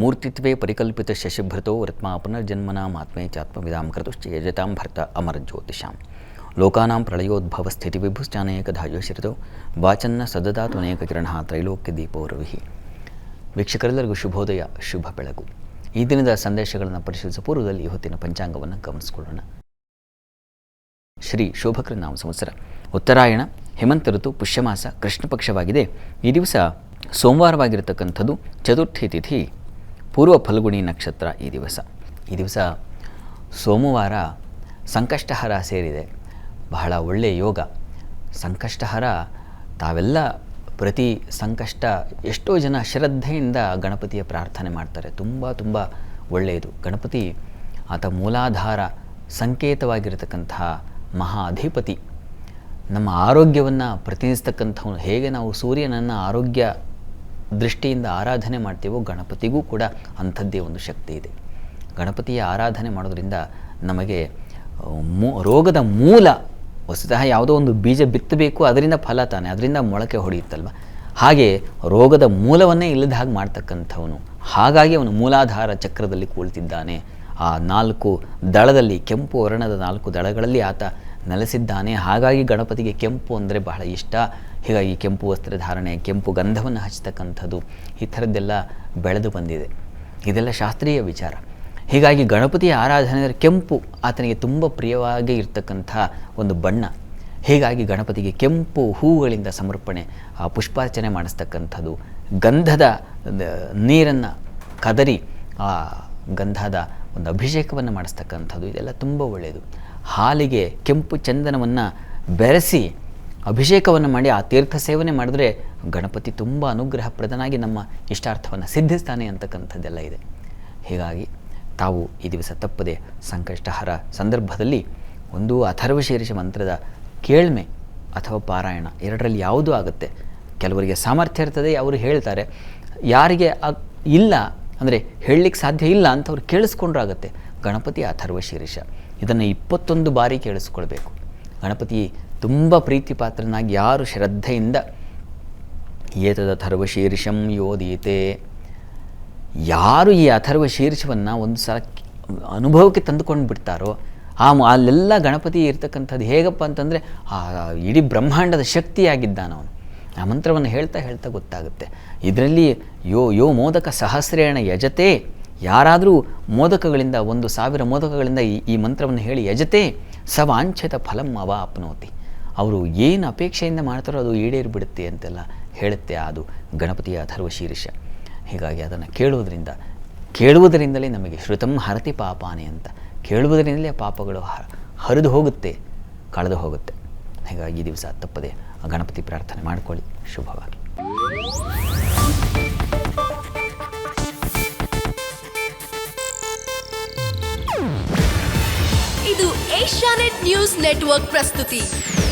ಮೂರ್ತಿತ್ವೇ ಪರಿಕಲ್ಪಿತ ಶಶಿಭೃತೋ ಪುನರ್ಜನ್ಮನಾಮಾತ್ಮೇ ಚಾತ್ಮವಿದಾಂ ಕೃತುಶ್ಚ ಯಜತಾಂ ಭರ್ತ ಅಮರ ಜ್ಯೋತಿಷಾಂ. ಲೋಕಾನಾಂ ಪ್ರಳಯೋದ್ಭವ ಸ್ಥಿತಿ ವಿಭುಶ್ಚಾನೇಕಧಾಯೋಶ್ರಿತೋ ವಾಚನ್ನ ಸದದಾತು ಅನೇಕ ಕಿರಣ ತ್ರೈಲೋಕ್ಯ ದೀಪೋರವಿಹಿ ವೀಕ್ಷಕರೆಲ್ಲರಿಗೂ ಶುಭೋದಯ, ಶುಭ ಬೆಳಗು. ಈ ದಿನದ ಸಂದೇಶಗಳನ್ನು ಪರಿಶೀಲಿಸುವ ಪೂರ್ವದಲ್ಲಿ ಇವತ್ತಿನ ಪಂಚಾಂಗವನ್ನು ಗಮನಿಸಿಕೊಳ್ಳೋಣ. ಶ್ರೀ ಶೋಭಕೃನಾಮ ಸಂವತ್ಸರ. ಉತ್ತರಾಯಣ, ಹೇಮಂತ ಋತು, ಪುಷ್ಯಮಾಸ ಕೃಷ್ಣ ಪಕ್ಷವಾಗಿದೆ ಈ ದಿವಸ ಸೋಮವಾರವಾಗಿರತಕ್ಕಂಥದ್ದು ಚತುರ್ಥಿ ತಿಥಿ. ಪೂರ್ವ ಫಲ್ಗುಣಿ ನಕ್ಷತ್ರ ಈ ದಿವಸ. ಈ ದಿವಸ ಸೋಮವಾರ ಸಂಕಷ್ಟಹರ ಸೇರಿದೆ. ಬಹಳ ಒಳ್ಳೆಯ ಯೋಗ. ಸಂಕಷ್ಟಹರ ತಾವೆಲ್ಲ ಪ್ರತಿ ಸಂಕಷ್ಟ ಎಷ್ಟೋ ಜನ ಶ್ರದ್ಧೆಯಿಂದ ಗಣಪತಿಯ ಪ್ರಾರ್ಥನೆ ಮಾಡ್ತಾರೆ. ತುಂಬ ತುಂಬ ಒಳ್ಳೆಯದು. ಗಣಪತಿ ಆತ ಮೂಲಾಧಾರ ಸಂಕೇತವಾಗಿರತಕ್ಕಂತಹ ಮಹಾ ಅಧಿಪತಿ. ನಮ್ಮ ಆರೋಗ್ಯವನ್ನು ಪ್ರತಿನಿಧಿಸ್ತಕ್ಕಂಥವನು ಹೇಗೆ ನಾವು ಸೂರ್ಯನನ್ನು ಆರೋಗ್ಯ ದೃಷ್ಟಿಯಿಂದ ಆರಾಧನೆ ಮಾಡ್ತೀವೋ ಗಣಪತಿಗೂ ಕೂಡ ಅಂಥದ್ದೇ ಒಂದು ಶಕ್ತಿ ಇದೆ. ಗಣಪತಿಯ ಆರಾಧನೆ ಮಾಡೋದ್ರಿಂದ ನಮಗೆ ಮೂ, ರೋಗದ ಮೂಲ ವಸ್ತುತಃ ಯಾವುದೋ ಒಂದು ಬೀಜ ಬಿತ್ತಬೇಕು, ಅದರಿಂದ ಫಲ ತಾನೆ, ಅದರಿಂದ ಮೊಳಕೆ ಹೊಡೆಯುತ್ತಲ್ವ? ಹಾಗೆ ರೋಗದ ಮೂಲವನ್ನೇ ಇಲ್ಲದ ಹಾಗೆ ಮಾಡ್ತಕ್ಕಂಥವನು, ಹಾಗಾಗಿ ಅವನು ಮೂಲಾಧಾರ ಚಕ್ರದಲ್ಲಿ ಕುಳಿತಿದ್ದಾನೆ. ಆ ನಾಲ್ಕು ದಳದಲ್ಲಿ, ಕೆಂಪು ವರ್ಣದ ನಾಲ್ಕು ದಳಗಳಲ್ಲಿ ಆತ ನೆಲೆಸಿದ್ದಾನೆ. ಹಾಗಾಗಿ ಗಣಪತಿಗೆ ಕೆಂಪು ಅಂದರೆ ಬಹಳ ಇಷ್ಟ. ಹೀಗಾಗಿ ಕೆಂಪು ವಸ್ತ್ರಧಾರಣೆ, ಕೆಂಪು ಗಂಧವನ್ನು ಹಚ್ಚತಕ್ಕಂಥದ್ದು ಈ ಥರದ್ದೆಲ್ಲ ಬೆಳೆದು ಬಂದಿದೆ. ಇದೆಲ್ಲ ಶಾಸ್ತ್ರೀಯ ವಿಚಾರ. ಹೀಗಾಗಿ ಗಣಪತಿಯ ಆರಾಧನೆ ಅಂದರೆ ಕೆಂಪು ಆತನಿಗೆ ತುಂಬ ಪ್ರಿಯವಾಗಿ ಇರ್ತಕ್ಕಂಥ ಒಂದು ಬಣ್ಣ. ಹೀಗಾಗಿ ಗಣಪತಿಗೆ ಕೆಂಪು ಹೂಗಳಿಂದ ಸಮರ್ಪಣೆ, ಆ ಪುಷ್ಪಾರ್ಚನೆ ಮಾಡಿಸ್ತಕ್ಕಂಥದ್ದು. ಗಂಧದ ನೀರನ್ನು ಕದರಿ, ಆ ಗಂಧದ ಒಂದು ಅಭಿಷೇಕವನ್ನು ಮಾಡಿಸ್ತಕ್ಕಂಥದ್ದು. ಇದೆಲ್ಲ ತುಂಬ ಒಳ್ಳೆಯದು. ಹಾಲಿಗೆ ಕೆಂಪು ಚಂದನವನ್ನು ಬೆರೆಸಿ ಅಭಿಷೇಕವನ್ನು ಮಾಡಿ, ಆ ತೀರ್ಥ ಸೇವನೆ ಮಾಡಿದ್ರೆ ಗಣಪತಿ ತುಂಬ ಅನುಗ್ರಹಪ್ರದನಾಗಿ ನಮ್ಮ ಇಷ್ಟಾರ್ಥವನ್ನು ಸಿದ್ಧಿಸ್ತಾನೆ ಅಂತಕ್ಕಂಥದ್ದೆಲ್ಲ ಇದೆ. ಹೀಗಾಗಿ ತಾವು ಈ ದಿವಸ ತಪ್ಪದೆ ಸಂಕಷ್ಟಹರ ಸಂದರ್ಭದಲ್ಲಿ ಒಂದು ಅಥರ್ವಶೀರ್ಷ ಮಂತ್ರದ ಕೇಳ್ಮೆ ಅಥವಾ ಪಾರಾಯಣ ಎರಡರಲ್ಲಿ ಯಾವುದೂ ಆಗುತ್ತೆ? ಕೆಲವರಿಗೆ ಸಾಮರ್ಥ್ಯ ಇರ್ತದೆ, ಅವರು ಹೇಳ್ತಾರೆ. ಯಾರಿಗೆ ಇಲ್ಲ ಅಂದರೆ ಹೇಳಲಿಕ್ಕೆ ಸಾಧ್ಯ ಇಲ್ಲ ಅಂತ ಅವ್ರು ಕೇಳಿಸ್ಕೊಂಡ್ರೂ ಆಗುತ್ತೆ. ಗಣಪತಿ ಅಥರ್ವ ಶೀರ್ಷ. ಇದನ್ನು ಇಪ್ಪತ್ತೊಂದು ಬಾರಿ ಕೇಳಿಸ್ಕೊಳ್ಬೇಕು. ಗಣಪತಿ ತುಂಬ ಪ್ರೀತಿ ಪಾತ್ರನಾಗಿ ಯಾರು ಶ್ರದ್ಧೆಯಿಂದ ಏತದ ಅಥರ್ವ ಶೀರ್ಷಂ ಯೋದೀತೆ ಯಾರು ಈ ಅಥರ್ವ ಶೀರ್ಷವನ್ನು ಒಂದು ಸಲ ಅನುಭವಕ್ಕೆ ತಂದುಕೊಂಡು ಬಿಡ್ತಾರೋ, ಆ ಅಲ್ಲೆಲ್ಲ ಗಣಪತಿ ಇರ್ತಕ್ಕಂಥದ್ದು ಹೇಗಪ್ಪ ಅಂತಂದರೆ, ಆ ಇಡೀ ಬ್ರಹ್ಮಾಂಡದ ಶಕ್ತಿಯಾಗಿದ್ದಾನವನು ಆ ಮಂತ್ರವನ್ನು ಹೇಳ್ತಾ ಹೇಳ್ತಾ ಗೊತ್ತಾಗುತ್ತೆ. ಇದರಲ್ಲಿ ಯೋ ಯೋ ಮೋದಕ ಸಹಸ್ರೇಣ ಯಜತೆ, ಯಾರಾದರೂ ಮೋದಕಗಳಿಂದ, ಒಂದು ಸಾವಿರ ಮೋದಕಗಳಿಂದ ಈ ಈ ಮಂತ್ರವನ್ನು ಹೇಳಿ ಯಜತೆ, ಸವಾಂಛಿತ ಫಲಂ ಅವ ಅಪ್ನೋತಿ ಅವರು ಏನು ಅಪೇಕ್ಷೆಯಿಂದ ಮಾಡ್ತಾರೋ ಅದು ಈಡೇರಿಬಿಡುತ್ತೆ ಅಂತೆಲ್ಲ ಹೇಳುತ್ತೆ ಅದು ಗಣಪತಿಯ ಅಥರ್ವ ಶೀರ್ಷ. ಹೀಗಾಗಿ ಅದನ್ನು ಕೇಳುವುದರಿಂದ, ಕೇಳುವುದರಿಂದಲೇ ನಮಗೆ ಶ್ರುತಂ ಹರತಿ ಪಾಪಾನೆ ಅಂತ. ಕೇಳುವುದರಿಂದಲೇ ಪಾಪಗಳು ಹರಿದು ಹೋಗುತ್ತೆ, ಕಳೆದು ಹೋಗುತ್ತೆ. ಹೀಗಾಗಿ ಈ ದಿವಸ ತಪ್ಪದೆ ಆ ಗಣಪತಿ ಪ್ರಾರ್ಥನೆ ಮಾಡಿಕೊಳ್ಳಿ. ಶುಭವಾಗಿ ಇದು ಏಷ್ಯಾನೆಟ್ ನ್ಯೂಸ್ ನೆಟ್ವರ್ಕ್ ಪ್ರಸ್ತುತಿ.